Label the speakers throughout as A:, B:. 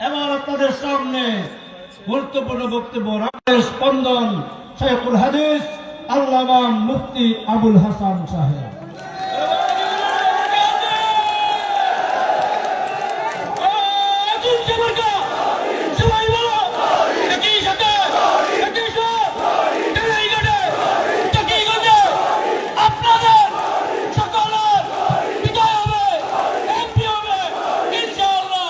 A: এবার আপনাদের সামনে গুরুত্বপূর্ণ বক্তব্য স্পন্দন শেখুল হাদিস আল্লাহ মুফতি আবুল হাসান সাহেব
B: আপনাদের সকলের বিজয় হবে এমপি হবে ইনশাআল্লাহ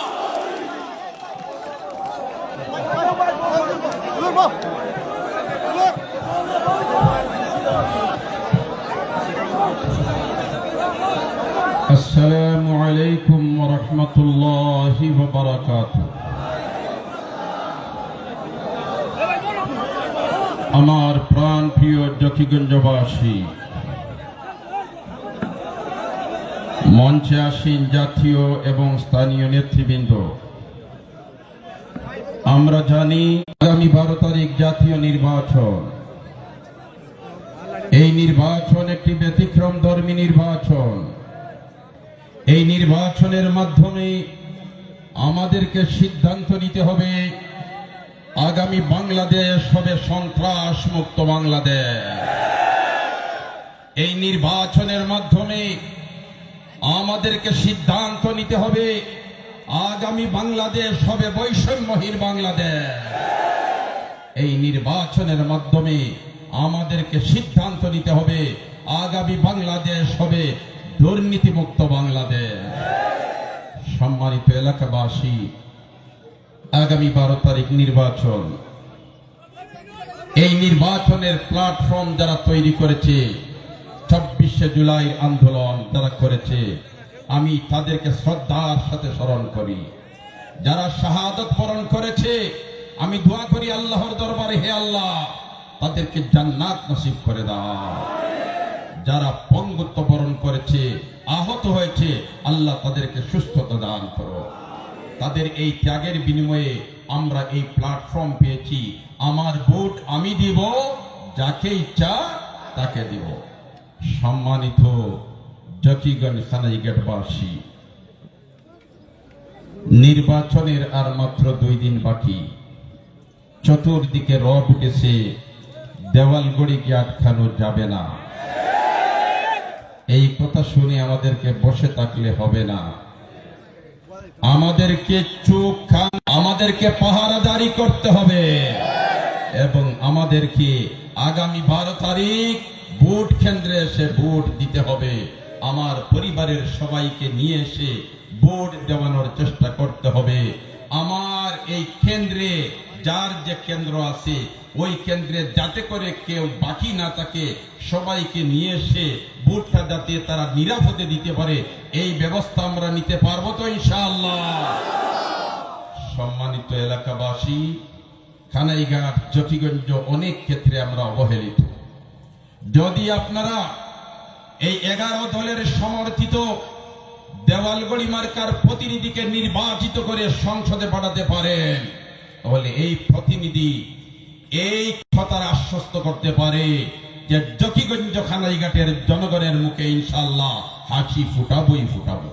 C: السلام عليكم ورحمة الله وبركاته আমার প্রাণ প্রিয় জকিগঞ্জবাসী মঞ্চে আসীন জাতীয় এবং স্থানীয় নেতৃবৃন্দ আমরা জানি আগামী বারো তারিখ জাতীয় নির্বাচন এই নির্বাচন একটি ব্যতিক্রম ধর্মী নির্বাচন এই নির্বাচনের মাধ্যমে আমাদেরকে সিদ্ধান্ত নিতে হবে, আগামী বাংলাদেশ হবে সন্ত্রাস মুক্ত বাংলাদেশ। এই নির্বাচনের মাধ্যমে আমাদেরকে সিদ্ধান্ত নিতে হবে, আগামী বাংলাদেশ হবে বৈষম্যহীন বাংলাদেশ। এই নির্বাচনের মাধ্যমে আমাদেরকে সিদ্ধান্ত নিতে হবে, আগামী বাংলাদেশ হবে দুর্নীতিমুক্ত বাংলাদেশ। সম্মানিত এলাকাবাসী, আগামী বারো তারিখ নির্বাচন। এই নির্বাচনের প্ল্যাটফর্ম যারা তৈরি করেছে, ছাব্বিশে জুলাই আন্দোলন যারা করেছে, আমি তাদেরকে শ্রদ্ধার সাথে স্মরণ করি। যারা শাহাদত বরণ করেছে, আমি দোয়া করি আল্লাহর দরবারে, হে আল্লাহ, তাদেরকে জান্নাত নসিব করে দাও। যারা পঙ্গুত্ব বরণ করেছে, আহত হয়েছে, আল্লাহ তাদেরকে সুস্থতা দান করো। তাদের এই ত্যাগের বিনিময়ে আমরা এই প্ল্যাটফর্ম পেয়েছি। আমার ভোট আমি দিব, যাকে ইচ্ছা তাকে দিব। সম্মানিত জকিগঞ্জ খানাইঘাটবাসী নির্বাচনের আর মাত্র দুই দিন বাকি। চতুর্দিকে রব উঠেছে দেওয়াল গড়িকে আটকানো যাবে না। এই কথা শুনে আমাদেরকে বসে থাকলে হবে না। আমাদেরকে চোখ খান, আমাদেরকে পাহারাদারি করতে হবে। এবং আমাদেরকে আগামী বারো তারিখ ভোট কেন্দ্রে এসে ভোট দিতে হবে। আমার পরিবারের সবাইকে নিয়ে এসে ভোট দেওয়ানোর চেষ্টা করতে হবে। আমার এই কেন্দ্রে যার যে কেন্দ্র আছে, ওই কেন্দ্রে যাতে করে কেউ বাকি না থাকে, সবাইকে নিয়ে এসে ভোটটা যাতে তারা নিরাপদে দিতে পারে, এই ব্যবস্থা আমরা নিতে পারব তো ইনশাআল্লাহ। সম্মানিত এলাকাবাসী খানাইঘাট জকিগঞ্জ অনেক ক্ষেত্রে আমরা অবহেলিত। যদি আপনারা এই এগারো দলের সমর্থিত দেওয়ালগড়ি মার্কার প্রতিনিধিকে নির্বাচিত করে সংসদে পাঠাতে পারেন তাহলে এই প্রতিনিধি এই কথার আশ্বস্ত করতে পারে যে জকিগঞ্জ খানাইঘাটের জনগণের মুখে ইনশাল্লাহ হাসি ফুটাবই ফুটাবো।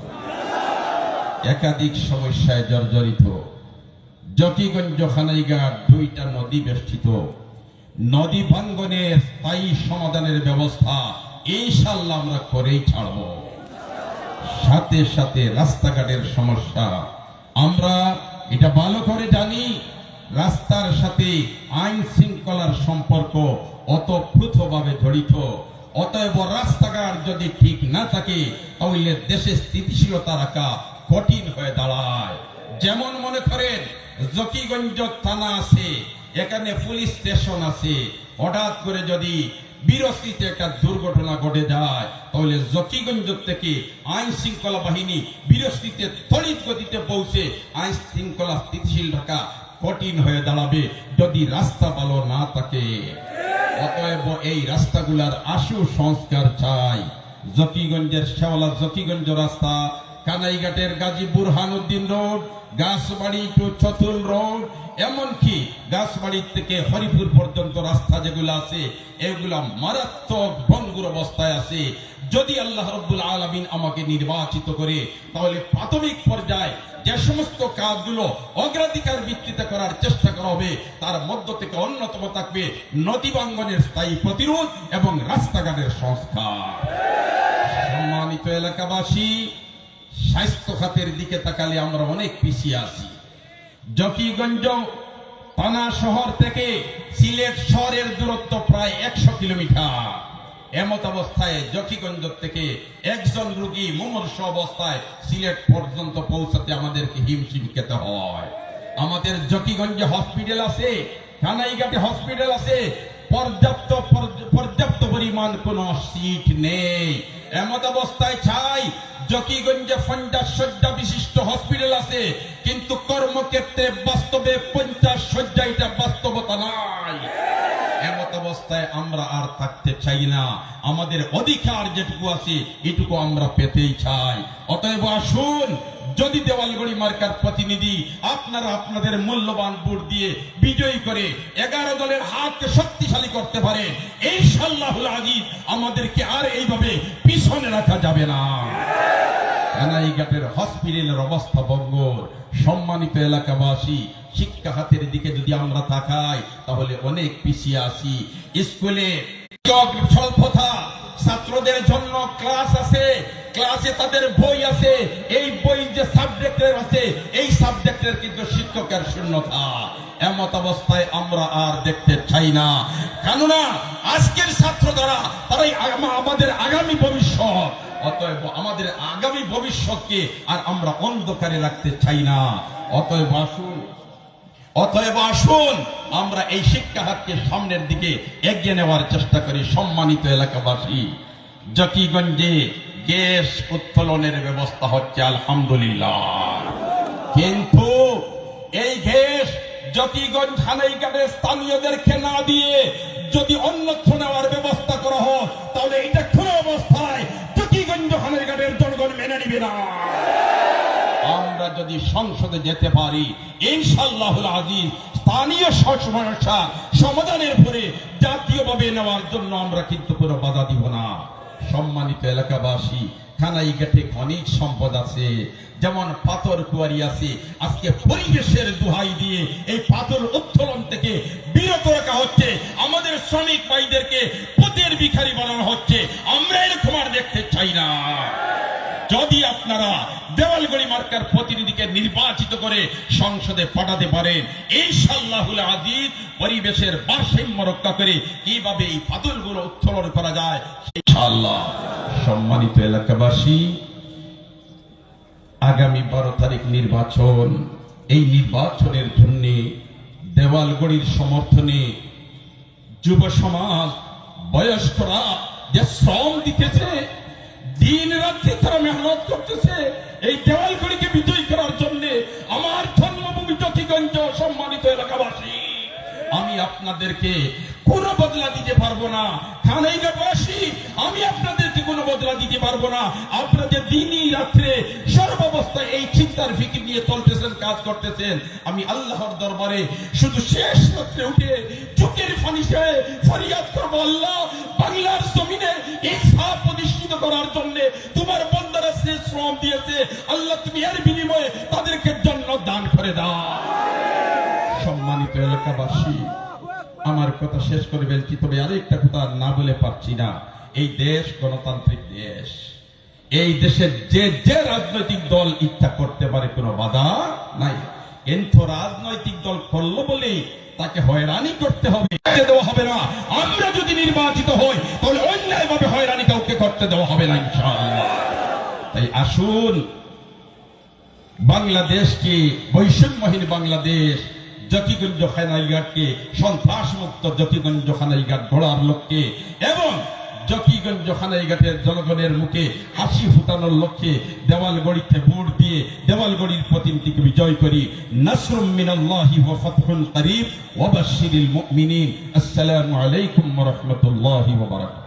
C: একাধিক সমস্যায় জর্জরিত। জকিগঞ্জ খানাইঘাট দুইটা নদী বেষ্টিত। নদী ভাঙ্গনের স্থায়ী সমাধানের ব্যবস্থা ইনশাল্লাহ আমরা করেই ছাড়ব। সাথে সাথে রাস্তাঘাটের সমস্যা। আমরা এটা ভালো করে জানি রাস্তার সাথে আইন শৃঙ্খলার সম্পর্ক অতপ্রুতভাবে জড়িত। অতএব রাস্তাঘাট যদি ঠিক না থাকে, তাহলে দেশে স্থিতিশীলতা রাখা কঠিন হয়ে দাঁড়ায়। যেমন মনে করেন, জকিগঞ্জ থানা আছে, এখানে পুলিশ স্টেশন আছে। হঠাৎ করে যদি বিরস্তিতে একটা দুর্ঘটনা ঘটে যায়। তাহলে জকিগঞ্জ থেকে আইন শৃঙ্খলা বাহিনী বিরস্তিতে তড়িৎ গতিতে পৌঁছে আইন শৃঙ্খলা স্থিতিশীল রাখা কঠিন হয়ে দাঁড়াবে। যদি রাস্তা ভালো না থাকে, অতএব এই রাস্তাগুলার আশু সংস্কার চাই। জকিগঞ্জের শেওলা জকিগঞ্জ রাস্তা কানাইঘাটের Gazi Burhanuddin road, Gachbari to Chatul road, এমনকি গাছবাড়ি থেকে হরিপুর পর্যন্ত রাস্তা যেগুলো আছে, এগুলা মারাত্মক ভঙ্গুর অবস্থায় আছে। যদি আল্লাহ রব্বুল আলমিন আমাকে নির্বাচিত করে, তাহলে প্রাথমিক পর্যায়ে যে সমস্ত কাজগুলো অগ্রাধিকার ভিত্তিতে করার চেষ্টা করা হবে, তার মধ্য থেকে অন্যতম থাকবে নদী বাঙ্গনের স্থায়ী প্রতিরোধ এবং রাস্তাঘাটের সংস্কার। সম্মানিত এলাকাবাসী স্বাস্থ্য খাতের দিকে তাকালে আমরা অনেক পিছিয়ে আছি। জকিগঞ্জ, পানা শহর থেকে সিলেট শহরের দূরত্ব প্রায় একশো কিলোমিটার। এমত অবস্থায় জকিগঞ্জ থেকে একজন রোগী মুমূর্ষ অবস্থায় সিলেট পর্যন্ত পৌঁছাতে আমাদেরকে হিমশিম খেতে হয়। আমাদের জকিগঞ্জে হসপিটাল আছে কানাইঘাটে হসপিটাল আছে পর্যাপ্ত পর্যাপ্ত পরিমাণ কোন সিট নেই। এমত অবস্থায় চাই জকিগঞ্জে পঞ্চাশ শয্যা বিশিষ্ট হসপিটাল আছে, কিন্তু কর্মক্ষেত্রে বাস্তবে পঞ্চাশ শয্যা এটা বাস্তবতা নাই। এমত অবস্থায় আমরা আর থাকতে চাই না। আমাদের অধিকার যেটুকু আছে, এটুকু আমরা পেতেই চাই। অতএব আসুন যদি দেওয়ালগড়ি মার্কার প্রতিনিধি আপনারা আপনাদের মূল্যবান ভোট দিয়ে বিজয়ী করে এগারো দলের হাতকে শক্তিশালী করতে পারে এই সাল্লাহুল আজিজ আমাদেরকে আর এইভাবে পিছনে রাখা যাবে না। হসপিটালের অবস্থা বঙ্গর। সম্মানিত এলাকাবাসী, শিক্ষা হাতের দিকে যদি আমরা তাকাই, তাহলে অনেক পিছিয়ে আসি স্কুলে স্বল্পতা, ছাত্রদের জন্য ক্লাস আছে ক্লাসে তাদের বই আছে, এই বই যে সাবজেক্টের আছে, এই সাবজেক্টের কিন্তু শিক্ষকের শূন্যতা। এমত অবস্থায় আমরা আর দেখতে চাই না। কেননা, আজকের ছাত্র যারা, তারাই আমাদের আগামী ভবিষ্যৎ। অতএব আমাদের আগামী ভবিষ্যৎকে আর আমরা অন্ধকারে রাখতে চাই না। অতএব আসুন অতএব আসুন, আমরা এই শিক্ষা হাতকে সামনের দিকে এগিয়ে নেওয়ার চেষ্টা করি সম্মানিত এলাকাবাসী। জকিগঞ্জে গ্যাস উত্তোলনের ব্যবস্থা হচ্ছে, আলহামদুলিল্লাহ। কিন্তু এই গ্যাস জকিগঞ্জ হানাইঘাটের স্থানীয়দেরকে না দিয়ে যদি অন্যত্র নেওয়ার ব্যবস্থা করা হয় তাহলে এটা কোন অবস্থায় জকিগঞ্জ হানাইঘাটের জনগণ মেনে নিবে না। আমরা যদি সংসদে যেতে পারি ইনশাল্লাহ আজিজ স্থানীয় সমস্যা সমাধানের পরে জাতীয়ভাবে নেওয়ার জন্য আমরা কিন্তু কোনো বাধা দিব না। সম্মানিত এলাকাবাসী খানাইঘাটে খনিজ সম্পদ আছে, যেমন পাথর কুয়ারি আছে, আজকে পরিবেশের দুহাই দিয়ে এই পাথর উত্তোলন থেকে বিরত রাখা হচ্ছে। আমাদের শ্রমিক ভাইদেরকে পথের ভিখারি বানানো হচ্ছে। আমরা এরকম আর দেখতে চাই না। যদি আপনারা দেওয়ালগড়ি মার্কার করে সংসদে পাঠাতে পারেন। ইনশাল্লাহুল আজিজ পরিবেশের ভারসাম্য রক্ষা করে কীভাবে এই পাথরগুলো উত্তোলন করা যায় সম্মানিত এলাকাবাসী, আগামী বারো তারিখ নির্বাচন। এই নির্বাচনের জন্য দেওয়ালগড়ির সমর্থনে যুব সমাজ, বয়স্করা যে শ্রম দিতেছে দিন রাত্রি তারা মেহনত করতেছে, এই দেওয়ালগুলিকে আপনাদেরকে কোনো বদলা দিতে পারব না। আমি আপনাদেরকে কোনো বদলা দিতে পারব না। আপনাদের দিনই রাত্রে সর্বাবস্থায় এই চিন্তার ফিকির নিয়ে চলতেছেন, কাজ করতেছেন। আমি আল্লাহর দরবারে শুধু শেষ রাত্রে উঠে চোখের ফানিসে ফরিয়াদ করব আল্লাহ, বাংলার জমিনে ইনসাফ প্রতিষ্ঠিত করার জন্য তোমার বন্দারা সে শ্রম দিয়েছে। আল্লাহ, তুমি এর বিনিময়ে তাদেরকে জন্য দান করে দাও। সম্মানিত এলাকাবাসী আমার কথা শেষ করে ফেলছি, তবে আরেকটা কথা না বলে পারছি না। এই দেশ গণতান্ত্রিক দেশ। এই দেশের যে যে রাজনৈতিক দল ইচ্ছা করতে পারে, কোনো বাধা নাই। কিন্তু রাজনৈতিক দল করল বলে তাকে হয়রানি করতে হবে দেওয়া হবে না। আমরা যদি নির্বাচিত হই, তাহলে অন্যায় ভাবে হয়রানি কাউকে করতে দেওয়া হবে না তাই আসুন, বাংলাদেশকে বৈষম্যহীন বাংলাদেশ জ্যোতিগঞ্জ খানাইঘাটকে সন্ত্রাস মুক্ত জ্যোতিগঞ্জ খানাইঘাট গড়ার লক্ষ্যে এবং জকিগঞ্জ খানাইঘাটের জনগণের মুখে হাসি ফুটানোর লক্ষ্যে দেওয়ালগড়িতে ভোট দিয়ে দেওয়ালগড়ির প্রতিনিধিকে বিজয় করি। নাসরুম মিনাল্লাহি ওয়া ফাতহুন করিব ওয়া বাশশিরিল মুমিনিন। আসসালামু আলাইকুম ওয়া রাহমাতুল্লাহি ওয়া বারাকাতুহু।